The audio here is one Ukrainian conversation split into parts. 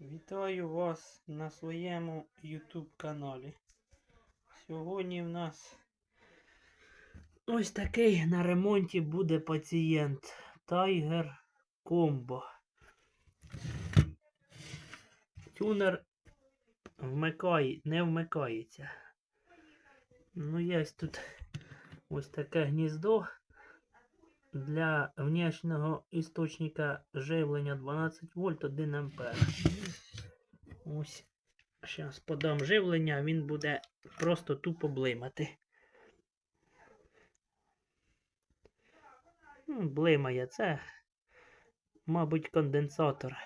Вітаю вас на своєму YouTube каналі. Сьогодні в нас ось такий на ремонті буде пацієнт Tiger Combo. Тюнер вмикає, не вмикається. Ну, є тут ось таке гніздо для внешнього істочника живлення 12 вольт 1 ампер. Ось. Зараз подам живлення, він буде просто тупо блимати. Ну, блимає це. Мабуть, конденсатор.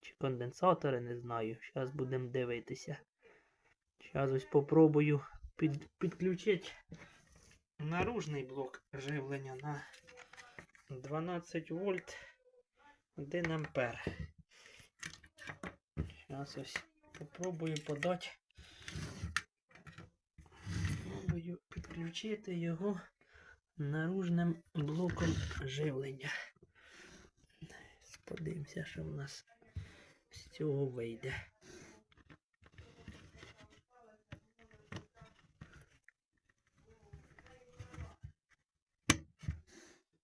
Чи конденсатори, не знаю. Зараз будемо дивитися. Зараз ось попробую під, підключити наружний блок живлення на 12 вольт 1 ампер. Зараз ось попробую подати. Спробую підключити його наружним блоком живлення. Подивимося, що в нас з цього вийде.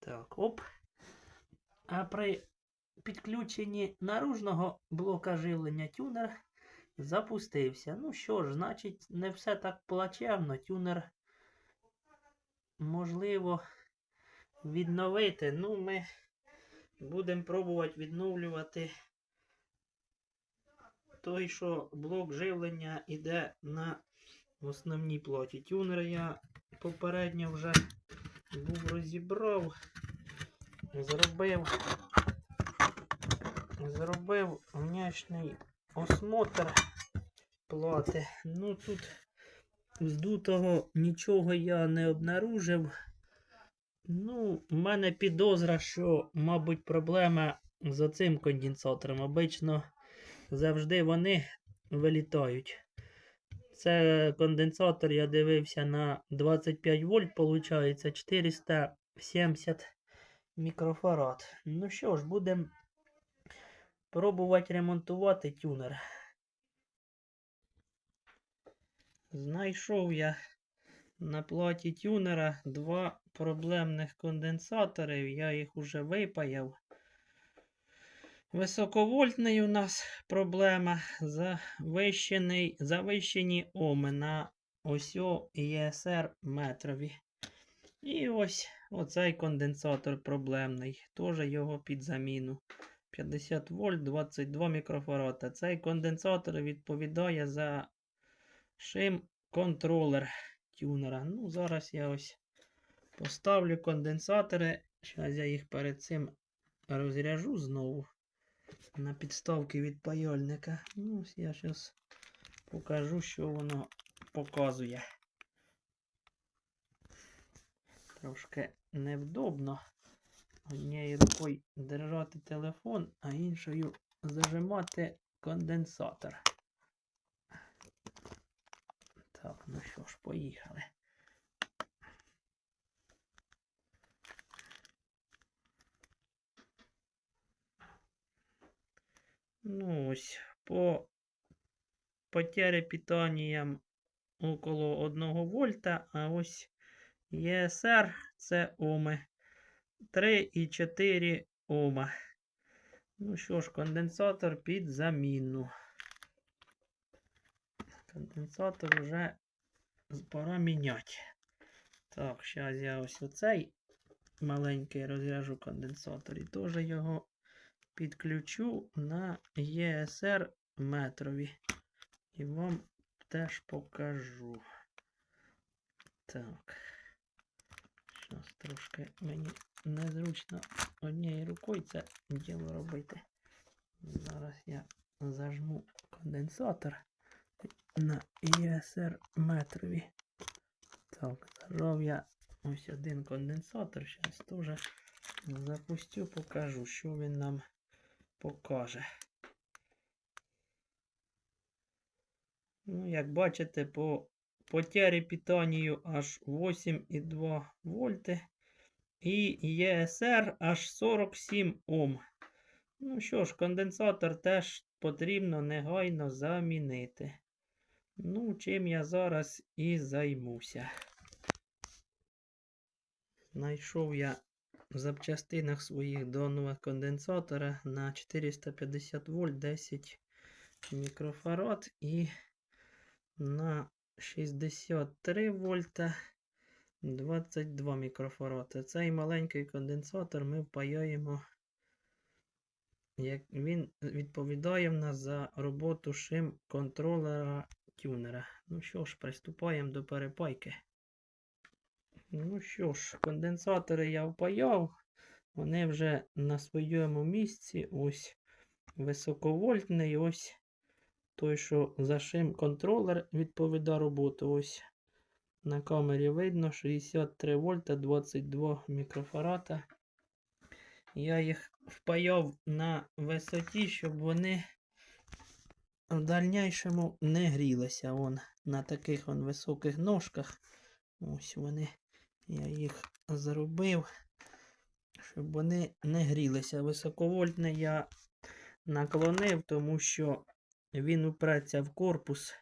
Так, оп. А при підключенні наружного блока живлення тюнер запустився. Ну що ж, значить, не все так плачевно. Тюнер можливо відновити. Ну, ми будемо пробувати відновлювати той, що блок живлення йде на основній платі. Тюнер я попередньо вже був розібрав, зробив, зробив внешній осмотр плати. Ну тут здутого нічого я не обнаружив. Ну, в мене підозра, що, мабуть, проблема з оцим конденсатором. Обично завжди вони вилітають. Це конденсатор, я дивився на 25 вольт, получається 470 мікрофарад. Ну що ж, будемо пробувати ремонтувати тюнер. Знайшов я на платі тюнера два проблемних конденсатори. Я їх уже випаяв. Високовольтний у нас проблема. Завищений, завищені оми на осьо ЄСР метрові. І ось оцей конденсатор проблемний. Теж його під заміну. 50 вольт, 22 мікрофарада. Цей конденсатор відповідає за шим контролер тюнера. Ну, зараз я ось поставлю конденсатори. Зараз я їх перед цим розряжу знову на підставки від паяльника. Ну, ось я зараз покажу, що воно показує. Трошки невдобно однією рукою держати телефон, а іншою зажимати конденсатор. Так, ну що ж, поїхали. Ну ось, по потері питанням около 1 вольта, а ось ЄСР це Оми 3,4 Ома. Ну що ж, конденсатор під заміну. Конденсатор вже пора міняти. Так, зараз я ось оцей маленький розряжу конденсатор і теж його підключу на ЄСР метрові. І вам теж покажу. Так. Зараз трошки мені незручно однією рукою це діло робити. Зараз я зажму конденсатор на ЄСР метрові. Так, зажав я ось один конденсатор. Зараз теж запустю, покажу, що він нам покаже. Ну, як бачите, по потері питанню аж 8,2 вольти. І ЄСР аж 47 Ом. Ну що ж, конденсатор теж потрібно негайно замінити. Ну, чим я зараз і займуся. Знайшов я в запчастинах своїх до конденсатора на 450 вольт 10 мікрофарад і на 63 вольта 22 мікрофаради. Цей маленький конденсатор ми впаяємо. Як він відповідає в нас за роботу шим контролера тюнера. Ну що ж, приступаємо до перепайки. Ну що ж, конденсатори я впаяв. Вони вже на своєму місці. Ось високовольтний. Ось той, що за шим контролер відповідає роботу. Ось на камері видно 63 вольта 22 мікрофарада. Я їх впаяв на висоті, щоб вони в дальнішому не грілися. Вон на таких вон високих ножках. Ось вони. Я їх зробив, щоб вони не грілися. Високовольтний я наклонив, тому що він упреться в корпус.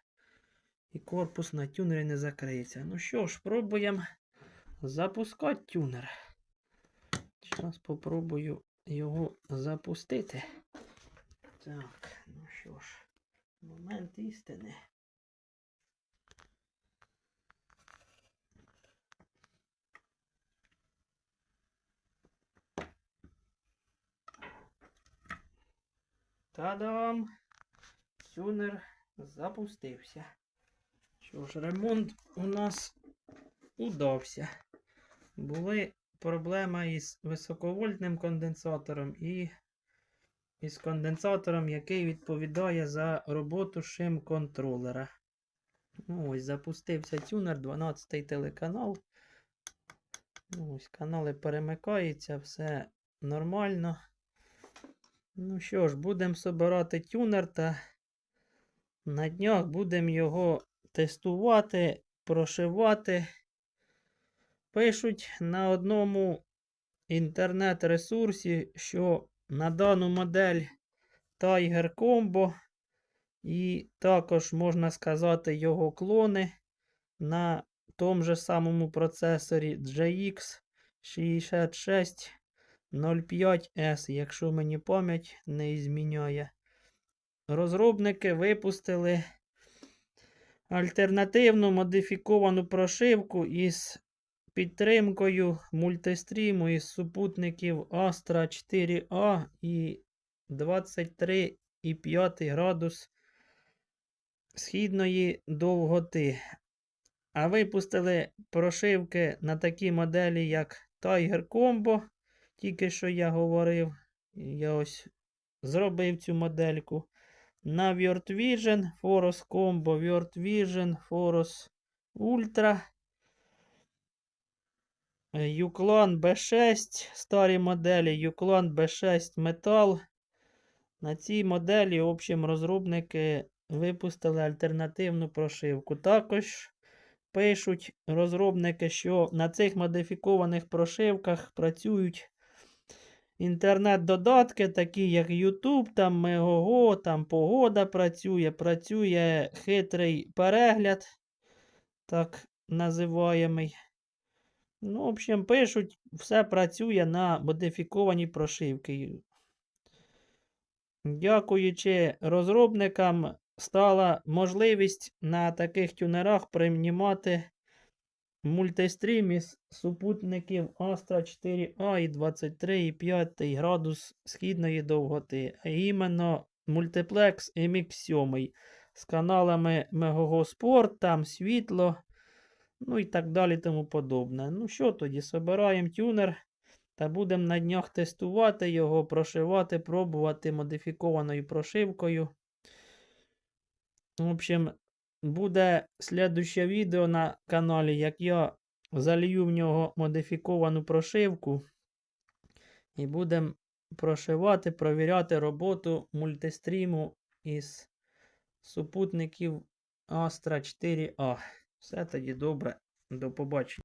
І корпус на тюнері не закриється. Ну що ж, пробуємо запускати тюнер. Зараз спробую його запустити. Так, ну що ж, момент істини. Та-дам! Тюнер запустився. Що ж, ремонт у нас удався. Були проблеми із високовольтним конденсатором і із конденсатором, який відповідає за роботу шим контролера. Ну, ось запустився тюнер, 12-й телеканал. Ну, ось канали перемикаються, все нормально. Ну що ж, будемо собирати тюнер та на днях будемо його тестувати, прошивати. Пишуть на одному інтернет-ресурсі, що на дану модель Tiger Combo і також, можна сказати, його клони на тому же самому процесорі GX 6605S, якщо мені пам'ять не зміняє. Розробники випустили альтернативну модифіковану прошивку із підтримкою мультистріму із супутників Astra 4A і 23,5 градус східної довготи. А випустили прошивки на такі моделі, як Tiger Combo, тільки що я говорив. Я ось зробив цю модельку. На Word Vision, Foros Combo, Word Vision, Foros Ultra. Uclone B6, старі моделі, Uclone B6 Metal. На цій моделі, в общем, розробники випустили альтернативну прошивку. Також пишуть розробники, що на цих модифікованих прошивках працюють інтернет-додатки, такі як YouTube, там Megogo, там Погода працює, працює хитрий перегляд, так називаємий. Ну, в общем, пишуть, все працює на модифікованій прошивці. Дякуючи розробникам, стала можливість на таких тюнерах приймати мультистрім із супутників Astra 4A і 23,5 градус східної довготи, а іменно Multiplex MX7 з каналами Sport, там світло, ну і так далі тому подобне. Ну що тоді, собираємо тюнер та будемо на днях тестувати його, прошивати, пробувати модифікованою прошивкою. В общем, буде слідуще відео на каналі, як я залью в нього модифіковану прошивку. І будемо прошивати, провіряти роботу мультистріму із супутників Astra 4A. Все тоді добре. До побачення.